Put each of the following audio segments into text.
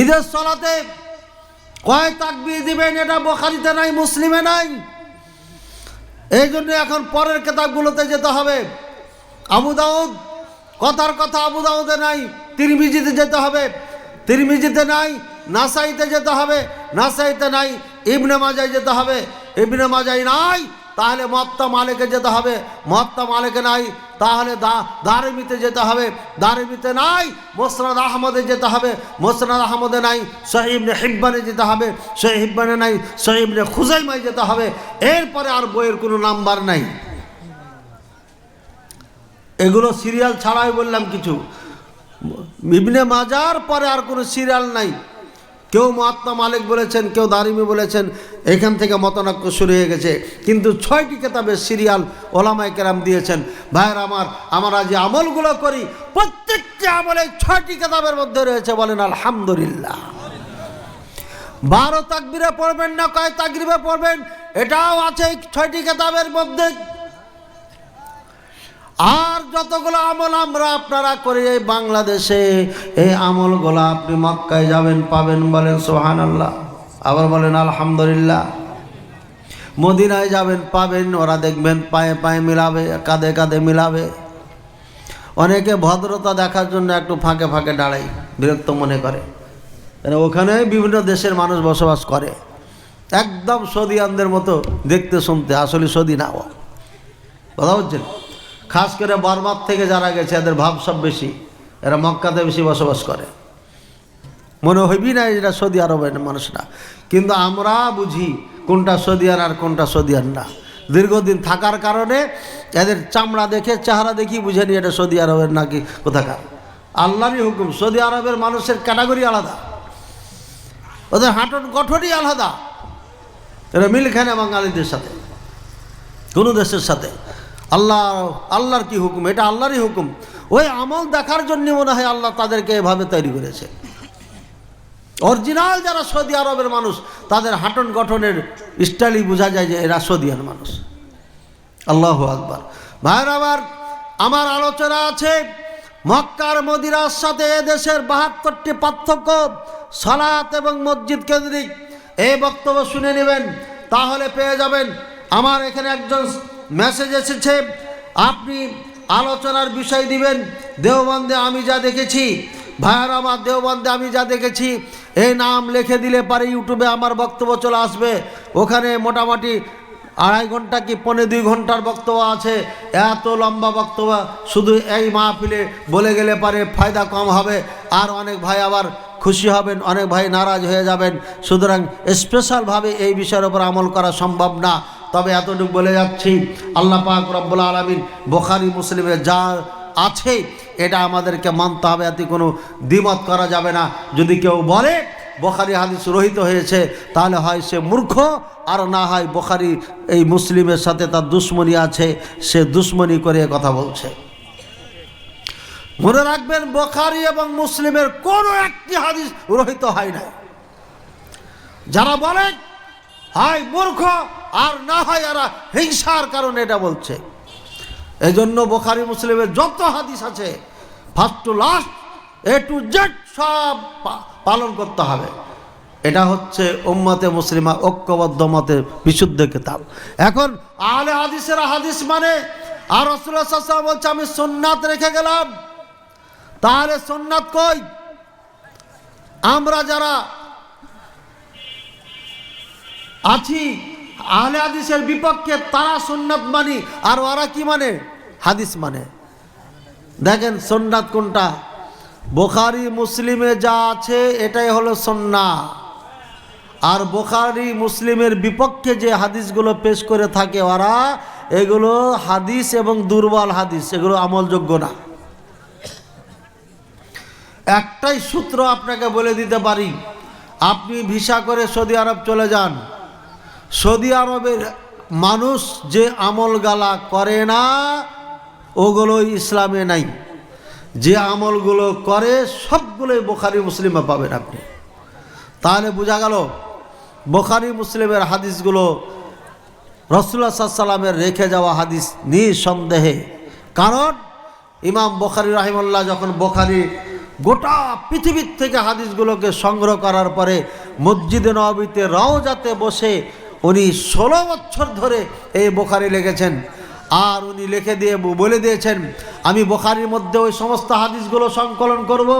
ঈদের সলাতে কয় তাকবির দিবেন এটা বোখারিতে নাই, মুসলিমে নাই? এই জন্য এখন পরের কেতাবগুলোতে যেতে হবে। আবু দাউদ, কথার কথা আবু দাউদে নাই, তিরমিজিতে যেতে হবে। তিরমিজিতে নাই, নাসাইতে যেতে হবে। নাসাইতে নাই, ইবনে মাজায় যেতে হবে। ইবনে মাজাই নাই, তাহলে মত্তা মালিকে যেতে হবে। মত্তা মালিকে নাই তাহলে দা, দারিমিতে যেতে হবে। দারিমিতে নাই, মোসরাদ আহমদে যেতে হবে। মোসরাদ আহমদে নাই সহিবনে হিব্বানে যেতে হবে। সহিব্বানে নাই সহিবনে খুজাইমায় যেতে হবে। এরপরে আর বইয়ের কোনো নাম্বার নাই। এগুলো সিরিয়াল ছাড়াই বললাম কিছু। ইবনে মাজার পরে আর কোনো সিরিয়াল নাই। কেউ মহাত্মা মালিক বলেছেন, কেউ দারিমি বলেছেন, এখান থেকে মতনাক্য শুরু হয়ে গেছে। কিন্তু ছয়টি কেতাবের সিরিয়াল ওলামাই কেরাম দিয়েছেন। ভাইয়ের আমার, আমরা যে আমলগুলো করি, প্রত্যেকটি আমলে ছয়টি কেতাবের মধ্যে রয়েছে বলেন, আলহামদুলিল্লাহ। বারো তাকবিরে পড়বেন না, কয় তাকরিবে পড়বেন, এটাও আছে ছয়টি কেতাবের মধ্যে। আর যতগুলো আমল আমরা আপনারা করি এই বাংলাদেশে, এই আমলগুলো আপনি মক্কায় যাবেন, পাবেন বলেন সোহান আল্লাহ আবার বলেন আলহামদুলিল্লাহ। মদিনায় যাবেন, পাবেন, ওরা দেখবেন পায়ে পায়ে মিলাবে, কাঁধে কাঁধে মিলাবে। অনেকে ভদ্রতা দেখার জন্য একটু ফাঁকে ফাঁকে দাঁড়ায়, বিরক্ত মনে করে। মানে ওখানে বিভিন্ন দেশের মানুষ বসবাস করে। একদম সৌদিয়ানদের মতো দেখতে শুনতে, আসলে সৌদি না কথা হচ্ছেন খাস করে বরবাদ থেকে যারা গেছে, এদের ভাব সব বেশি। এরা মক্কাতে বেশি বসবাস করে। মনে হইবি না এরা সৌদি আরবের মানুষরা। কিন্তু আমরা বুঝি কোনটা সৌদিয়ান আর কোনটা সৌদিয়ান না। দীর্ঘদিন থাকার কারণে এদের চামড়া দেখে, চেহারা দেখি বুঝে নি এটা সৌদি আরবের নাকি কোথাকার। আল্লাহরই হুকুম, সৌদি আরবের মানুষের ক্যাটাগরি আলাদা। ওদের হাঁটন গঠনই আলাদা। এরা মিল খায় বাঙালিদের সাথে। কোনো দেশের সাথে। আল্লাহ, আল্লাহর কি হুকুম? এটা আল্লাহরই হুকুম। ওই আমল দেখার জন্য মনে হয় আল্লাহ তাদেরকে এভাবে তৈরি করেছে। অরিজিনাল যারা সৌদি আরবের মানুষ, তাদের হাঁটন গঠনের স্টাইলই বোঝা যায় যে এরা সৌদিয়ান মানুষ। আল্লাহ আকবার। ভাইয়ের আবার আমার আলোচনা আছে মক্কার মদিরার সাথে এদেশের বাহাত্তরটি পার্থক্য, সালাত এবং মসজিদ কেন্দ্রিক। এই বক্তব্য শুনে নেবেন, তাহলে পেয়ে যাবেন আমার এখানে একজন মেসেজ এসেছে, আপনি আলোচনার বিষয় দিবেন, দেওবন্দে আমি যা দেখেছি, ভাইয়ার আমার দেওবন্দে আমি যা দেখেছি এই নাম লিখে দিলে পারে ইউটিউবে আমার বক্তব্য চলে আসবে। ওখানে মোটামুটি আড়াই ঘণ্টা কি পৌনে দুই ঘণ্টার বক্তব্য আছে, এত লম্বা বক্তব্য, শুধু এই মাহফিলে বলে গেলে পারে ফায়দা কম হবে, আর অনেক ভাই আবার খুশি হবেন, অনেক ভাই নারাজ হয়ে যাবেন। সুতরাং স্পেশালভাবে এই বিষয়ের উপর আমল করা সম্ভব না। তবে এতটুকু বলে যাচ্ছি, আল্লাহ পাক রব্বুল আলমিন বোখারি মুসলিমে যা আছে, এটা আমাদেরকে মানতে হবে, এতে কোনো দ্বিমত করা যাবে না। যদি কেউ বলে বোখারি হাদিস রহিত হয়েছে, তাহলে হয় সে মূর্খ, আর না হয় বোখারি এই মুসলিমের সাথে তার দুশ্মনী আছে, সে দুশ্মনী করে কথা বলছে। মনে রাখবেন, বোখারি এবং মুসলিমের কোনো একটি হাদিস রহিত হয় না যারা বলে হয় মূর্খ আর না হয় এরা হিংসার কারণে এটা বলছে। এই জন্য বোখারি মুসলিমের যত হাদিস আছে first to last A to Z সব পালন করতে হবে। এটা হচ্ছে উম্মতে মুসলিমা ঐক্যবদ্ধ মতে বিশুদ্ধ কিতাব। এখন আহলে হাদিসের হাদিস মানে আর রসুল্লাহ বলছে, আমি সোননাথ রেখে গেলাম। তাহলে সোননাথ কই? আমরা যারা আছি আহলে হাদিসের বিপক্ষে তারা সুন্নাত মানি, আর ওরা কি মানে? হাদিস মানে। দেখেন সুন্নাত কোনটা? বোখারি, মুসলিমে যা আছে, এটাই হলো সন্না। আর বোখারি, মুসলিমের বিপক্ষে যে হাদিসগুলো পেশ করে থাকে ওরা, এগুলো হাদিস এবং দুর্বল হাদিস, এগুলো আমলযোগ্য না। একটাই সূত্র আপনাকে বলে দিতে পারি, আপনি ভিসা করে সৌদি আরব চলে যান। সৌদি আরবের মানুষ যে আমল গালা করে না, ওগুলো ইসলামে নাই। যে আমলগুলো করে সবগুলোই বোখারি মুসলিমে পাবেন আপনি। তাহলে বোঝা গেল, বোখারি মুসলিমের হাদিসগুলো রসুল্লা সাল্লামের রেখে যাওয়া হাদিস নিঃসন্দেহে। কারণ ইমাম বোখারি রাহিমুল্লাহ যখন বোখারি গোটা পৃথিবীর থেকে হাদিসগুলোকে সংগ্রহ করার পরে মসজিদে নবীতে রওজাতে বসে উনি ষোলো বছর ধরে এই বোখারি লিখেছেন। আর উনি লিখে দিয়ে বলে দিয়েছেন, আমি বোখারির মধ্যে ওই সমস্ত হাদিসগুলো সংকলন করব।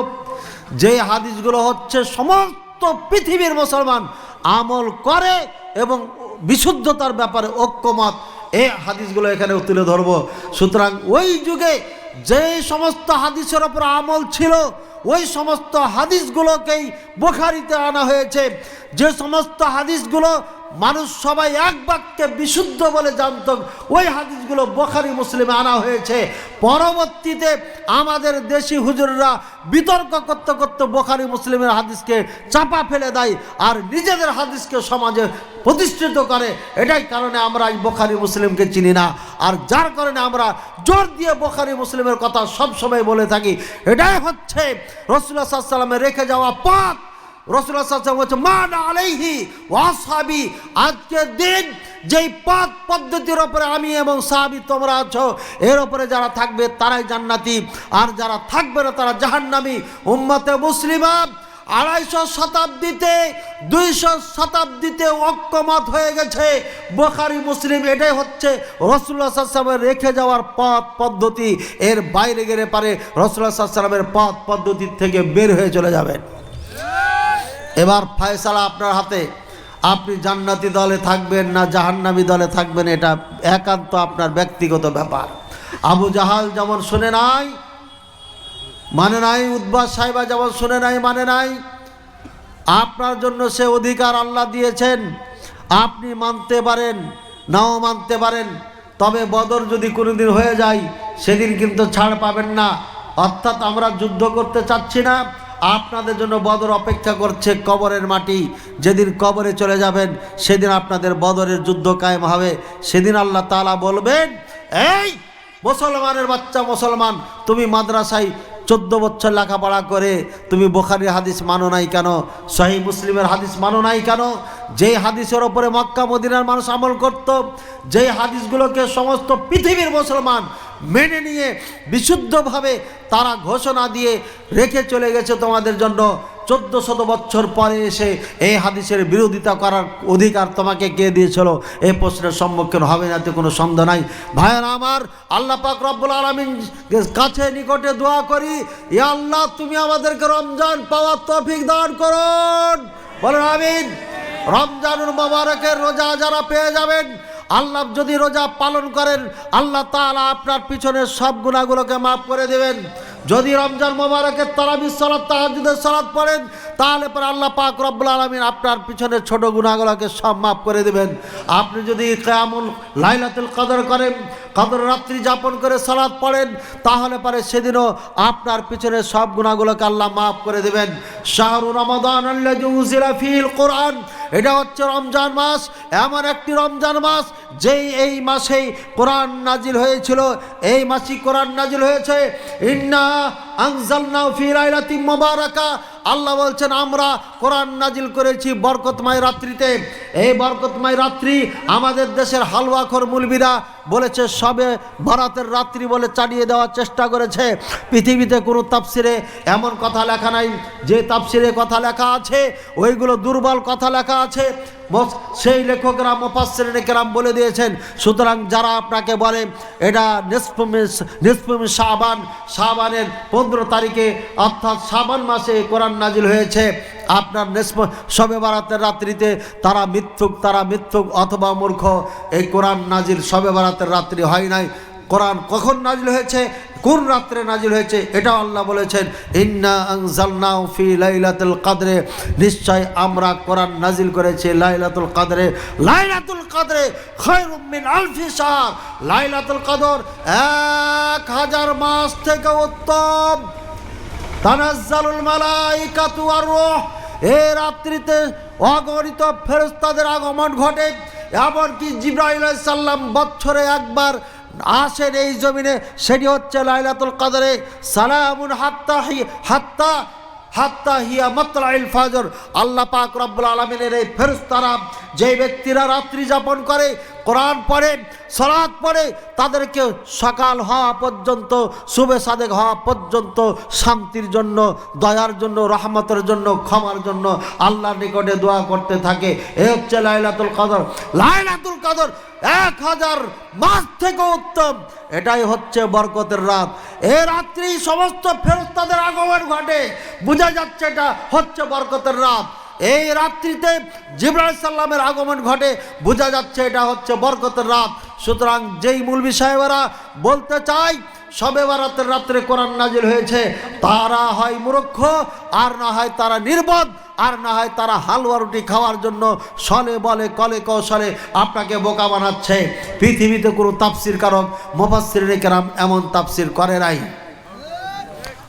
যে হাদিসগুলো হচ্ছে সমস্ত পৃথিবীর মুসলমান আমল করে এবং বিশুদ্ধতার ব্যাপারে ঐক্যমত এই হাদিসগুলো এখানে তুলে ধরবো। সুতরাং ওই যুগে যে সমস্ত হাদিসের ওপর আমল ছিল, ওই সমস্ত হাদিসগুলোকেই বোখারিতে আনা হয়েছে। যে সমস্ত হাদিসগুলো মানুষ সবাই এক বাক্যে বিশুদ্ধ বলে জানত, ওই হাদিসগুলো বোখারি, মুসলিমে আনা হয়েছে। পরবর্তীতে আমাদের দেশি হুজুররা বিতর্ক করতে করতে বোখারি, মুসলিমের হাদিসকে চাপা ফেলে দেয় আর নিজেদের হাদিসকে সমাজে প্রতিষ্ঠিত করে। এটাই কারণে আমরা এই বোখারি, মুসলিমকে চিনি না। আর যার কারণে আমরা জোর দিয়ে বোখারি, মুসলিমের কথা সবসময় বলে থাকি। এটাই হচ্ছে রসুল্লাহ সাল্লামের রেখে যাওয়া পথ ওয়াসাবি আজকের দিন যেই পথ পদ্ধতির ওপরে আমি এবং সাহাবি তোমরা আছো, এর ওপরে যারা থাকবে তারাই জান্নাতি। আর যারা থাকবে না তারা জাহান্নামি। উম্মতে মুসলিমা আড়াইশো শতাব্দীতে, দুইশো শতাব্দীতে ঐক্যমত হয়ে গেছে। বোখারি, মুসলিম, এটাই হচ্ছে রসুল্লাহ সাল্লামের রেখে যাওয়ার পথ পদ্ধতি। এর বাইরে গেলে পারে রসুল্লাহ সাল্লামের পথ পদ্ধতির থেকে বের হয়ে চলে যাবেন। এবার ফয়সালা আপনার হাতে। আপনি জান্নাতি দলে থাকবেন না জাহান্নামি দলে থাকবেন, এটা একান্ত আপনার ব্যক্তিগত ব্যাপার। আবু জাহাল যেমন শুনে নাই মানে নাই, উদ্বাস সাহেবা যেমন শুনে নাই মানে নাই, আপনার জন্য সে অধিকার আল্লাহ দিয়েছেন। আপনি মানতে পারেন, নাও মানতে পারেন, তবে বদর যদি কোনোদিন হয়ে যায়, সেদিন কিন্তু ছাড় পাবেন না। অর্থাৎ আমরা যুদ্ধ করতে চাচ্ছি না আপনাদের জন্য বদর অপেক্ষা করছে কবরের মাটি। যেদিন কবরে চলে যাবেন, সেদিন আপনাদের বদরের যুদ্ধ কায়েম হবে। সেদিন আল্লাহ তালা বলবেন, এই মুসলমানের বাচ্চা মুসলমান, তুমি মাদ্রাসায় চোদ্দ বছর লেখাপড়া করে তুমি বোখারির হাদিস মানো নাই কেন? সহি মুসলিমের হাদিস মানো নাই কেন? যেই হাদিসের ওপরে মক্কা, মদিনার মানুষ আমল করত, যেই হাদিসগুলোকে সমস্ত পৃথিবীর মুসলমান মেনে নিয়ে বিশুদ্ধভাবে তারা ঘোষণা দিয়ে রেখে চলে গেছে তোমাদের জন্য। চোদ্দ শত বছর পরে এসে এই হাদিসের বিরোধিতা করার অধিকার তোমাকে কে দিয়েছিল? এই প্রশ্নের সম্মুখীন হবে না তো কোনো সন্দেহ নাই। ভাইয়েরা আমার, আল্লাহ পাক রব্বুল আলমিন কাছে নিকটে দোয়া করি, ইয়া আল্লাহ তুমি আমাদেরকে রমজান পাওয়ার তফিক দান করুন। বলেন আমিন। রমজানুর মোবারকের রোজা যারা পেয়ে যাবেন আল্লাহ যদি রোজা পালন করেন, আল্লাহ তালা আপনার পিছনের সব গুণাগুলোকে মাফ করে দেবেন। যদি রমজান মোবারকের তারাবির সালাত তাহাজুদের সরাত পড়েন তাহলে পরে আল্লাহ পাক রব্বুল আলমিন আপনার পিছনের ছোট গুণাগুলোকে সব মাফ করে দেবেন। আপনি যদি কেমন লাইলাতুল কদর করেন, কদর রাত্রি যাপন করে সালাদ পড়েন, তাহলে পরে সেদিনও আপনার পিছনের সব গুণাগুলোকে আল্লাহ মাফ করে দেবেন। শাহরু রমাদান ফিল কোরআন, এটা হচ্ছে রমজান মাস। এমন একটি রমজান মাস, যেই এই মাসেই কোরআন নাজিল হয়েছিল। এই মাসেই কোরআন নাজিল হয়েছে। ইন্না আনজালনা ফি মোবারকা মুবারাকা। আল্লাহ বলছেন আমরা কোরআন নাজিল করেছি বরকতময় রাত্রিতে। এই বরকতময় রাত্রি আমাদের দেশের হালুয়াখর মুলবিরা বলেছে, সবে ভারতের রাত্রি বলে চালিয়ে দেওয়ার চেষ্টা করেছে। পৃথিবীতে কোনো তাফসিরে এমন কথা লেখা নাই, যে তাফসিরে কথা লেখা আছে, ওইগুলো দুর্বল কথা লেখা আছে। সেই লেখকরা মোফাসির কেরাম বলে দিয়েছেন, সুতরাং যারা আপনাকে বলে, এটা নিষ্পমি নিষ্পমি শাবান, শাবানের পনেরো তারিখে, অর্থাৎ সাবান মাসে কোরআন নাজিল হয়েছে, আপনার নেসপ শবে বারাতের রাত্রিতে তারা মিথ্যুক, তারা মিথ্যুক অথবা মূর্খ, এই কোরআন নাজিল সবে বারাতের রাত্রি হয় নাই। কোরআন কখন নাজিল হয়েছে? কোন রাত্রে নাজিল হয়েছে? এটাও আল্লাহ বলেছেন, ইন্না ফি লাইলাতুল কাদরে। নিশ্চয় আমরা কোরআন নাজিল করেছি লাইলাতুল কাদরে। লাইলাতুল কাদরে খায়রুম মিন আলফি লাইলাতুল কাদর এক হাজার মাস থেকে উত্তম। তানাজ্জালুল মালাইকাতু আর রূহ। এই রাত্রিতে অগণিত ফেরস্তাদের আগমন ঘটে, এমনকি জিব্রাহিল সাল্লাম বছরে একবার আসেন এই জমিনে। সেটি হচ্ছে লাইলাতুল কদরে, সালামুন হাত্তা হাত্তা হাত্তা হিয়া মাতলাইল ফাজর। আল্লাহ পাক রব্বুল আলমিনের এই ফেরস্তারা যে ব্যক্তিরা রাত্রি যাপন করে, কোরআন পড়ে সলাদ পড়ে, তাদেরকে সকাল হওয়া পর্যন্ত, শুভে সাদেক হওয়া পর্যন্ত শান্তির জন্য, দয়ার জন্য, রহমতের জন্য, ক্ষমার জন্য আল্লাহর নিকটে দোয়া করতে থাকে। এ হচ্ছে লাইলাতুল কদর। লাইলাতুল কদর এক হাজার মাস থেকে উত্তম। এটাই হচ্ছে বরকতের রাত। এ রাত্রি সমস্ত ফেরস্তাদের আগমন ঘটে। বোঝা যাচ্ছে এটা হচ্ছে বরকতের রাত। এই রাত্রিতে জিবরাল সাল্লামের আগমন ঘটে। বোঝা যাচ্ছে এটা হচ্ছে বরকতের রাত। সুতরাং যেই মুলবি সাহেবেরা বলতে চাই সবে বারাতের রাত্রে কোরআন নাজিল হয়েছে, তারা হয় মূর্খ আর না হয় তারা নির্বোধ, আর না হয় তারা হালুয়া রুটি খাওয়ার জন্য সলে বলে, কলে কৌশলে আপনাকে বোকা বানাচ্ছে। পৃথিবীতে কোনো তাপসির কারক মোফাসির কেরাম এমন তাপসির করে নাই।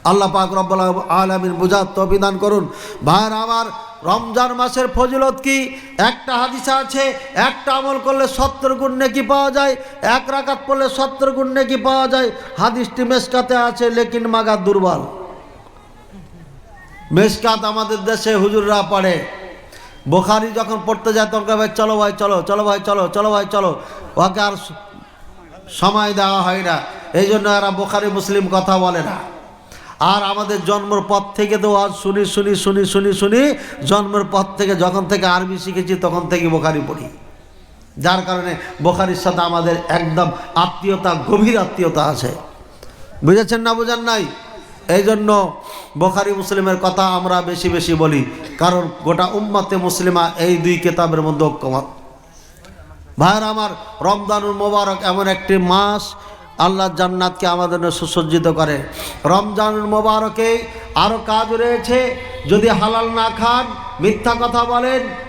আল্লাহ পাক রব্বুল আলমিন বুঝার তবিধান করুন। ভাইয়ের আমার রমজান মাসের ফজিলত কি? একটা হাদিসা আছে, একটা আমল করলে সত্তর গুণ নেকি পাওয়া যায়, এক রাকাত পড়লে সত্তর গুণ নেকি পাওয়া যায়। হাদিসটি মেসকাতে আছে, লেকিন মাগা দুর্বল। মেসকাত আমাদের দেশে হুজুররা পড়ে। বোখারি যখন পড়তে যায়, তখন ভাই, চলো ভাই, চলো চলো ভাই, চলো চলো ভাই, চলো। ওকে আর সময় দেওয়া হয় না। এই জন্য এরা বোখারি, মুসলিম কথা বলে না। আর আমাদের জন্মের পর থেকে তো আজ শুনি শুনি শুনি শুনি শুনি, জন্মের পর থেকে যখন থেকে আরবি শিখেছি, তখন থেকে বোখারি পড়ি। যার কারণে বোখারির সাথে আমাদের একদম আত্মীয়তা, গভীর আত্মীয়তা আছে। বুঝেছেন না বুঝেন নাই? এই জন্য বোখারি মুসলিমের কথা আমরা বেশি বেশি বলি। কারণ গোটা উম্মাতে মুসলিমা এই দুই কেতাবের মধ্যে ঐক্যমত। ভাইয়ের আমার রমজানুল মোবারক এমন একটি মাস আল্লাহ জান্নাতকে আমাদের সুসজ্জিত করে। রমজান মোবারকে আরও কাজ রয়েছে। যদি হালাল না খান, মিথ্যা কথা বলেন